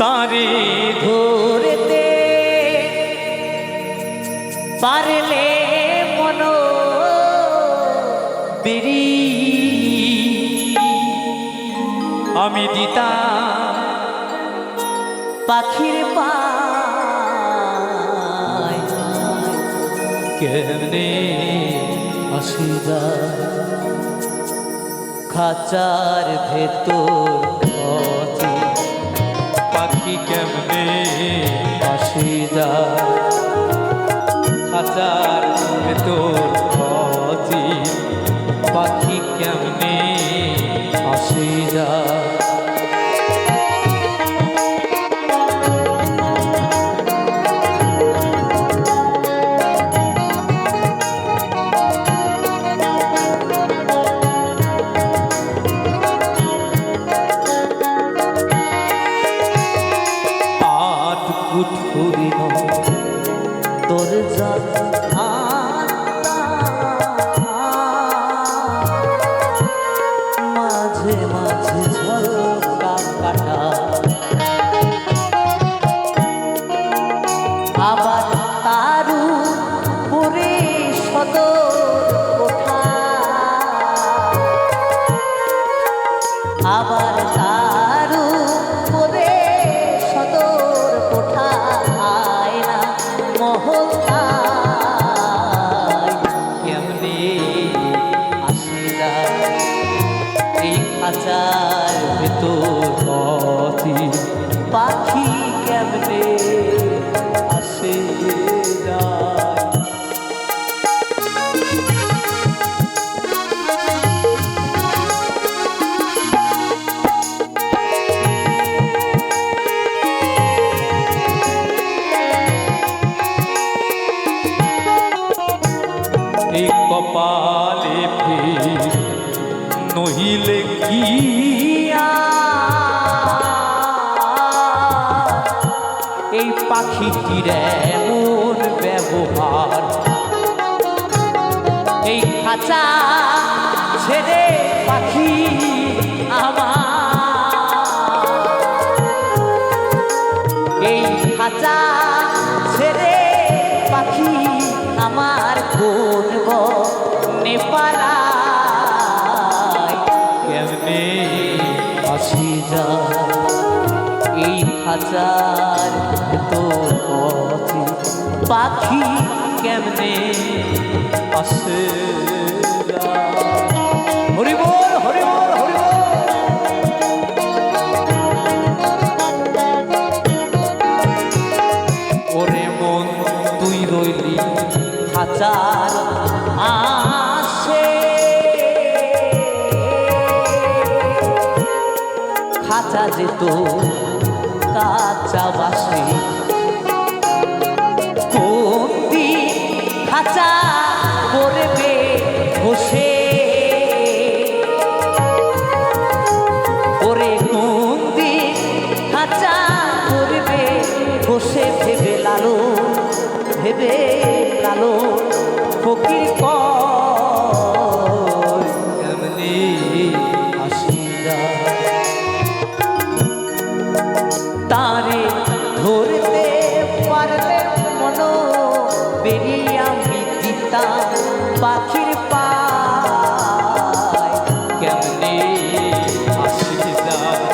তারে ধরতে পারলে মন বেরি আমি দিতা পাখির পায়। কেমনে আসি যায় খাঁচার ভেতর পাখি কেমনে? আসি যা হাজার পথি পাখি কেমনে? আসি যায় আবার তারু পরে সদর কোঠা কেমনে আসিরা এই খাঁচার ভেতর পাখি কেমনে এই কপালে ফির নহিলে কি এই পাখিটির এমন ব্যবহার, এই খাঁচা ছেড়ে পাখি আমার। এই খাঁচা ছেড়ে পাখি আমার। কেমনে আসি যায় এই খাঁচার ভেতর পথে পাখি কেমনে আসে হরি বল হরি বল হরি বল ওরে মন, তুই রইলি খাঁচার আসে যেত কাঁচা বাসে। কোনটি খাঁচা করবে বসে ওরে কোন দিন খাঁচা করবে বসে ভেবে লালো ভেবে লালো ফকির কর বেরিয়ে আমি দিতাম পাখির পায়। কেমনে আসি যায়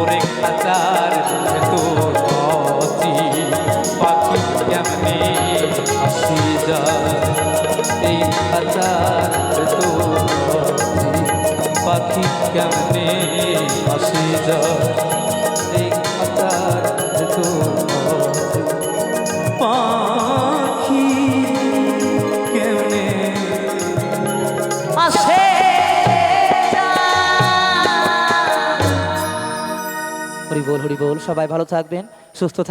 ওরে ভেতর পথি পাখি কেমনে আসি যায় বল হরি বল সবাই ভালো থাকবেন সুস্থ থাকবেন।